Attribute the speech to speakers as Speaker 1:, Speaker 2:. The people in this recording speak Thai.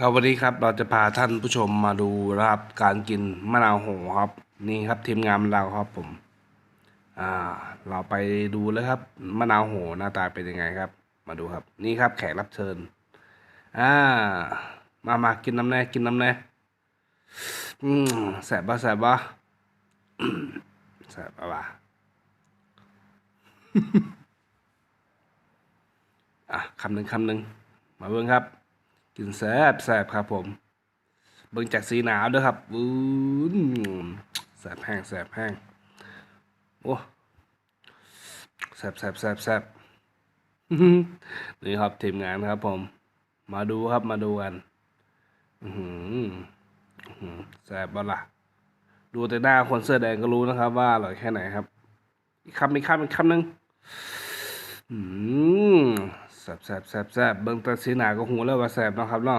Speaker 1: ครับวันนี้ครับเราจะพาท่านผู้ชมมาดูนะครับการกินมะนาวโหครับ นี่ครับทีมงานเราครับผม อ่า เราไปดูเลยครับมะนาวโหหน้าตาเป็นยังไงครับ มาดูครับ นี่ครับแขกรับเชิญ อ่า มามากินน้ำแน่กินน้ำแน่อืมแสบปะแสบปะแสบปะวะอะคำหนึ่งคำหนึ่งมาเบิ่งครับ กินแซบแซบครับผม เบิ่งจากสีหนาวด้วยครับอู้นแสบแห้งแสบแห้งโอ้แสบแสบแสบแสบนี่ครับทีมงานครับผม มาดูครับมาดูกันอือหืออื้อหือแสบบ้าล่ะ ดูแต่หน้าคนเสื้อแดงก็รู้นะครับ ว่าอร่อยแค่ไหนครับ อีกคำอีกคำอีกคำหนึ่งอืม บแสบแสบแสบเบิ่งแตาสีหนาก็หูแล้วว่าแสบเนาะครับเนาะ